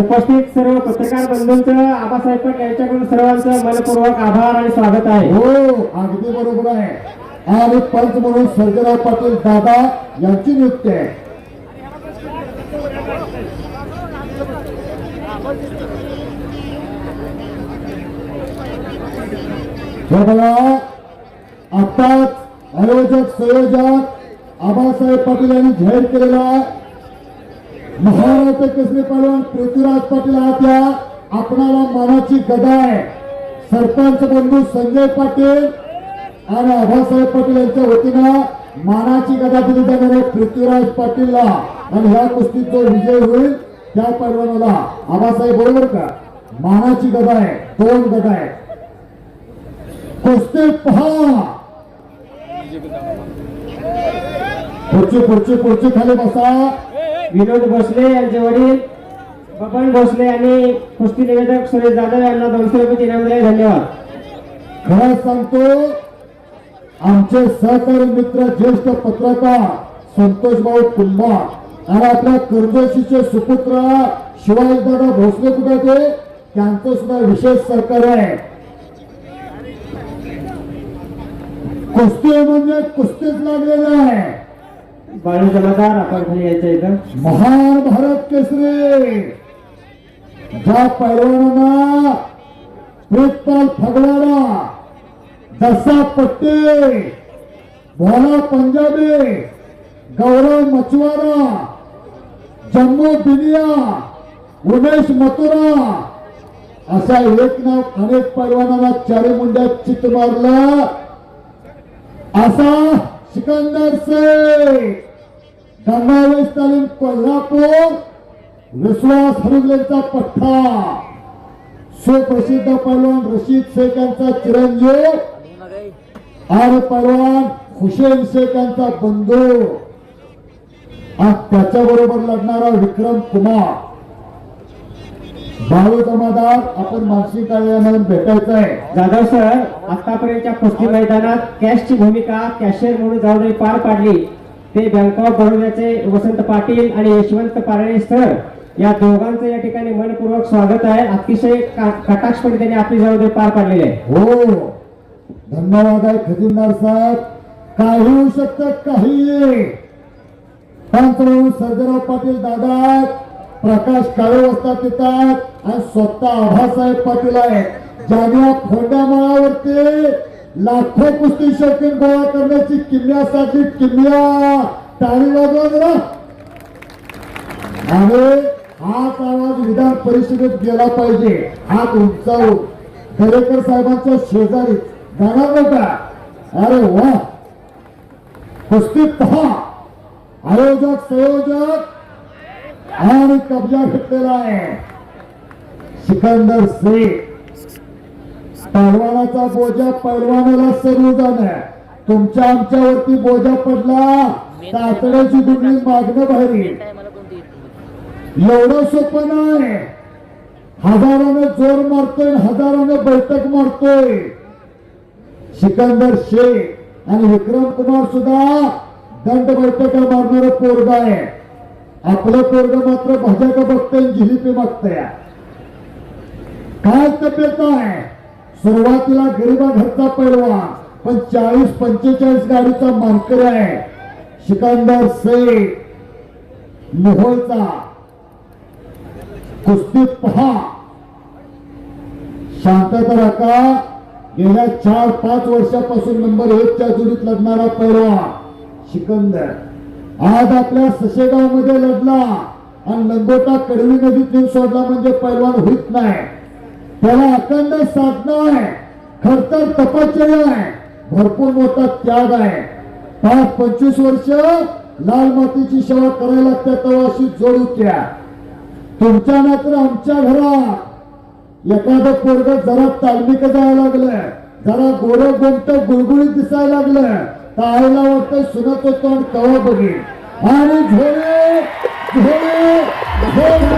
उपस्थित सर्व पत्रकार बंधूंचं आबासाहेब पट यांच्याकडून सर्वांचं मनपूर्वक आभार आणि स्वागत आहे. हो अगदी बरोबर आहे. आणि पंच म्हणून सर्जराव पाटील दादा यांची नियुक्ती आहे. बघा आताच आयोजक संयोजक आबासाहेब पाटील यांनी जाहीर केलेला महाराष्ट्र कसले पैलवान पृथ्वीराज पाटील हा त्या आपणाला मानाची गदा आहे. सरपंच बंधू संजय पाटील आणि आबासाहेब पाटील यांच्या वतीनं मानाची गदा दिली जाणार आहे पृथ्वीराज पाटीलला. आणि ह्या गोष्टीत जो विजय होईल त्या पैलवानाला आबासाहेब बरोबर का? मानाची गदा आहे दोन गदा आहे. कुस्ती पहा. पुढची पुढची पुढची खाली बसा. विनोद भोसले यांचे वडील बबन भोसले आणि कुस्ती निवेदक सुरेश जाधव यांना दोनशे रुपये इनाम दिले. धन्यवाद. खरं सांगतो आमचे सहकारी मित्र ज्येष्ठ पत्रकार संतोष भाऊ कुंभा आणि आपल्या कर्जशीचे सुपुत्र शिवाजीदादा भोसले कुठे ते त्यांचं सुद्धा विशेष सहकार्य आहे. कुस्ती म्हणजे कुस्तीच लागलेलं आहे. बाळू जमादार आपण खाली यायचं इथं महान भारत केसरी. ज्या पैलवानांना प्रेतपाल फगडाला दसा पट्टे भोला पंजाबी गौरव मचवारा जम्मू बिनिया उमेश मथुरा असा एक नाव अनेक पैलवानांना चारी मुंड्यात चित मारला. असा सिकंदर शेख धर्मावेश तालीम कोल्हापूर विश्वास हरुगलेचा पठ्ठा. सुप्रसिद्ध पैलवान रशीद शेख यांचा चिरंजीव आणि पैलवान हुसेन शेख यांचा बंधू. आणि त्याच्याबरोबर लढणारा विक्रम कुमार. बाळू जमादार आपण मानसिक कार्यालयामध्ये भेटायचं आहे. जाधव सर आतापर्यंतच्या कुस्ती मैदानात कॅशची भूमिका कॅशियर म्हणून जाऊन पार पाडली. ते बँक ऑफ बडोद्याचे वसंत पाटील आणि यशवंत पारणे सर या दोघांचं या ठिकाणी मनपूर्वक स्वागत आहे. अतिशय कटाक्षपणे त्यांनी आपली जबाबदारी पार पाडलेली आहे. हो. धन्यवाद आहे खजिनदार साहेब. काही होऊ शकतं काही. पंच सर्जराव पाटील दादा. प्रकाश काळे असतात येतात आणि स्वतः आभासाहेब पाटील आहेत. ज्यांनी खोंड्या माळावरती लाखो कुस्ती शौकीन गोळा करण्याची किमया साधली. किमया! टाळी वाजवा जरा. आणि हाच आवाज विधान परिषदेत गेला पाहिजे. हात उंचावून. दरेकर साहेबांच्या शेजारी. जाणार नव्हता अरे वा. कुस्ती पहा. आयोजक संयोजक. आणि कब्जा घेतलेला आहे. सिकंदर शेख पैलवानाचा बोजा पैलवानाला सरू जाण तुमच्या आमच्यावरती बोजा पडला. तातड्याची दुबळी मागणं बाहेर एवढं सोपं नाही. हजारानं जोर मारतोय हजारानं बैठक मारतोय. सिकंदर शेख आणि विक्रम कुमार सुद्धा दंड बैठका मारणार पोरगा आहे. आपलं पोरग मात्र भाज्या बघतंय जिलिपी बघताय काय तब्येत आहे? सुरुवातीला गरीबा घरचा पैलवा पण चाळीस पंचेचाळीस गाडीचा मानकर आहे. सिकंदर सेठ मोहोळचा कुस्तीत पहा. शांतता राखा. गेल्या चार पाच वर्षापासून नंबर एकच्या जोडीत लढणारा पैलवा सिकंदर आज आपल्या सशेगावमध्ये लढला आणि लंगोटा कडवी नदीतून सोडला म्हणजे पैलवान होत नाही. त्याला अखंड साधना आहे. खरतर तपश्चर्या आहे. भरपूर मोठा त्याग आहे. पाच पंचवीस वर्ष लाल मातीची सेवा करायला लागते तेव्हा अशी जोड होत्या तुमच्या तर आमच्या घरात एखादं पोरग जरा तालमिक जायला लागलं. जरा गोड गोमट गुळगुळीत दिसायला लागलं. तर आईला वाटतं सुनत होतो कवा बघेल. आणि झोळे झोळे झोळे